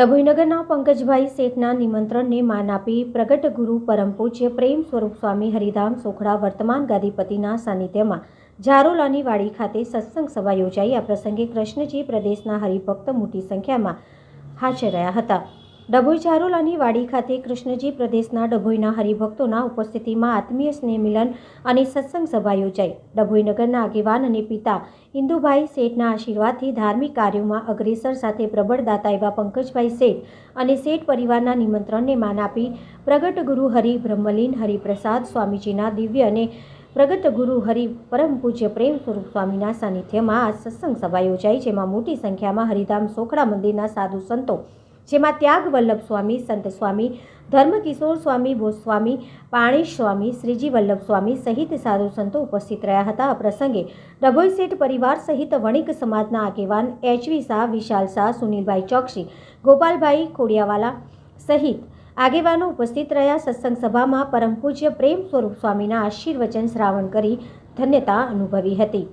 ડભોઈનગરના પંકજભાઈ શેઠના નિમંત્રણને માન આપી પ્રગટ ગુરુ પરમ પૂજ્ય પ્રેમ સ્વરૂપ સ્વામી હરિધામ સોખડા વર્તમાન ગાદીપતિના સાનિધ્યમાં ઝારોલાની વાડી ખાતે સત્સંગ સભા યોજાઈ. આ પ્રસંગે કૃષ્ણજી પ્રદેશના હરિભક્ત મોટી સંખ્યામાં હાજર રહ્યા હતા. ડભોઈ ચારોલાની વાડી ખાતે કૃષ્ણજી પ્રદેશના ડભોઈના હરિભક્તોના ઉપસ્થિતિમાં આત્મીય સ્નેહ મિલન અને સત્સંગ સભા યોજાઈ. ડભોઈનગરના આગેવાન અને પિતા ઇન્દુભાઈ શેઠના આશીર્વાદથી ધાર્મિક કાર્યોમાં અગ્રેસર સાથે પ્રબળ દાતા એવા પંકજભાઈ શેઠ અને શેઠ પરિવારના નિમંત્રણને માન આપી પ્રગટ ગુરુ હરિ બ્રહ્મલીન હરિપ્રસાદ સ્વામીજીના દિવ્ય અને પ્રગટ ગુરુ હરિ પરમ પૂજ્ય પ્રેમ સ્વરૂપ સ્વામીના સાનિધ્યમાં આ સત્સંગ સભા યોજાઈ, જેમાં મોટી સંખ્યામાં હરિધામ સોખડા મંદિરના સાધુ સંતો જેમાં ત્યાગ વલ્લભ સ્વામી, સંત સ્વામી ધર્મકિશોર સ્વામી ભોસ્વામી પાણેશ સ્વામી, શ્રીજી વલ્લભ સ્વામી સહિત સાધુ સંતો ઉપસ્થિત રહ્યા હતા. આ પ્રસંગે ડભોઈ શેઠ પરિવાર સહિત વણિક સમાજના આગેવાન એચવી શાહ, વિશાલ શાહ, સુનિલભાઈ ચોકસી, ગોપાલભાઈ ખોડિયાવાલા સહિત આગેવાનો ઉપસ્થિત રહ્યા. સત્સંગ સભામાં પરમ પૂજ્ય પ્રેમ સ્વરૂપ સ્વામીના આશીર્વચન શ્રાવણ કરી ધન્યતા અનુભવી હતી.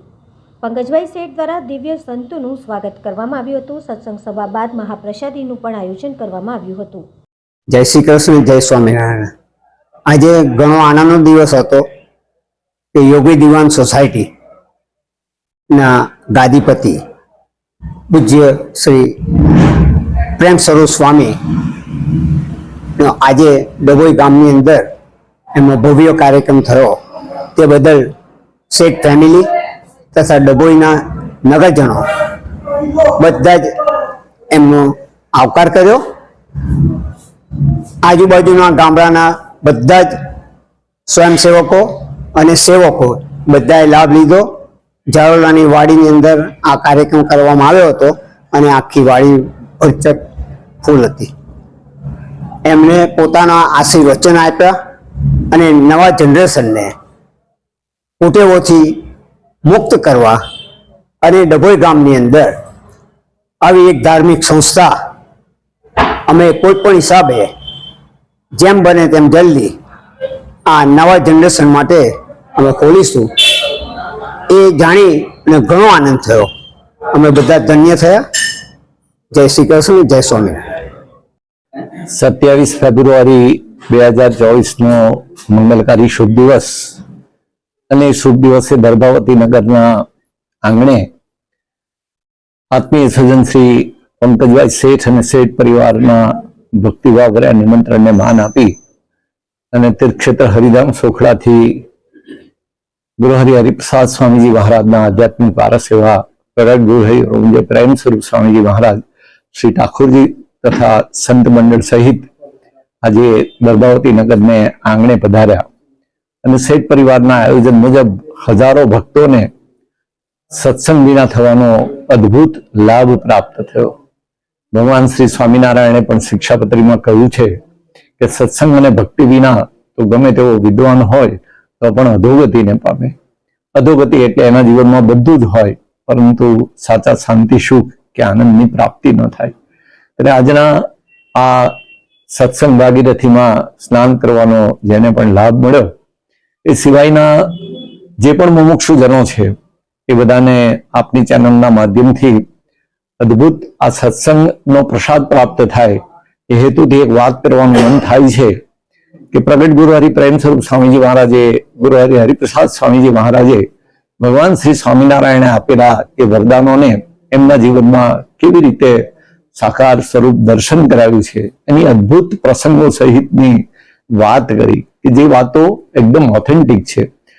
પંકજભાઈ શેઠ દ્વારા દિવ્ય સંતોનું સ્વાગત કરવામાં આવ્યું હતું. સત્સંગ સભા બાદ મહાપ્રસાદીનું પણ આયોજન કરવામાં આવ્યું હતું. જય શ્રી કૃષ્ણ, જય સ્વામિનારાયણ. આજે ઘણો આનંદનો દિવસ હતો કે યોગી દિવાન સોસાયટી ના ગાદીપતિ પૂજ્ય શ્રી પ્રેમ સ્વરૂપ સ્વામી આજે ડભોઈ ગામની અંદર એમનો ભવ્ય કાર્યક્રમ થયો. તે બદલ શેઠ ફેમિલી તથા ડભોઈના નગરજનો બધા જ એમનો આવકાર કર્યો. આજુબાજુના ગામડાના બધા જ સ્વયંસેવકો અને સેવકો બધાએ લાભ લીધો. જારોલાની વાડીની અંદર આ કાર્યક્રમ કરવામાં આવ્યો હતો અને આખી વાડી ભરચક ફૂલ હતી. એમણે પોતાના આશીર્વચન આપ્યા અને નવા જનરેશનને કુટેવોથી મુક્ત કરવા અને ડભોઈ ગામની અંદર આવી એક ધાર્મિક સંસ્થા અમે કોઈ પણ હિસાબે જેમ બને તેમ જલ્દી આ નવા જનરેશન માટે અમે ખોલીશું. એ જાણી અને ઘણો આનંદ થયો. અમે બધા ધન્ય થયા. જય શ્રી કૃષ્ણ, જય સ્વામી સત્યાવીસ ફેબ્રુઆરી બે હજાર ચોવીસનો મંગલકારી શુભ દિવસ. અને શુભ દિવસે દર્ભાવતી નગરના આંગણે આત્મીય સજ્જન શ્રી પંકજભાઈ શેઠ અને શેઠ પરિવારના ભક્તિભાવ કર્યા, નિમંત્રણને માન આપી અને તીર્થક્ષેત્ર હરિધામ સોખડાથી ગૃહહરિ હરિપ્રસાદ સ્વામીજી મહારાજના આધ્યાત્મિક પારસેવા એવા પ્રગટ ઓમજય પ્રેમ સ્વરૂપ સ્વામીજી મહારાજ શ્રી ઠાકોરજી તથા સંત મંડળ સહિત આજે દર્ભાવતી નગરને આંગણે પધાર્યા. અને શેઠ પરિવારના આયોજન મુજબ હજારો ભક્તોને સત્સંગ વિના થવાનો અદ્ભુત લાભ પ્રાપ્ત થયો. ભગવાન શ્રી સ્વામિનારાયણે પણ શિક્ષાપત્રીમાં કહ્યું છે કે સત્સંગ અને ભક્તિ વિના તો ગમે તેવો વિદ્વાન હોય તો પણ અધોગતિને પામે. અધોગતિ એટલે એના જીવનમાં બધું જ હોય, પરંતુ સાચા શાંતિ, સુખ કે આનંદની પ્રાપ્તિ ન થાય. એટલે આજના આ સત્સંગ ભાગીરથીમાં સ્નાન કરવાનો જેને પણ લાભ મળ્યો એ સિવાયના જે પણ મુમુક્ષુજનો છે, એ બધાને આપની ચેનલના માધ્યમથી અદ્ભુત આ સત્સંગનો પ્રસાદ પ્રાપ્ત થાય, એ હેતુથી એક વાત કરવાનું મન થાય છે કે પ્રગટ ગુરુ હરિ પ્રેમ સ્વરૂપ સ્વામીજી મહારાજે ગુરુ હરિ હરિપ્રસાદ સ્વામીજી મહારાજે ભગવાન શ્રી સ્વામિનારાયણે આપેલા એ વરદાનોને એમના જીવનમાં કેવી રીતે સાકાર સ્વરૂપ દર્શન કરાવ્યું છે, એની અદ્ભુત પ્રસંગો સહિતની વાત કરી કે જે વાતો એકદમ ઓથેન્ટિક છે.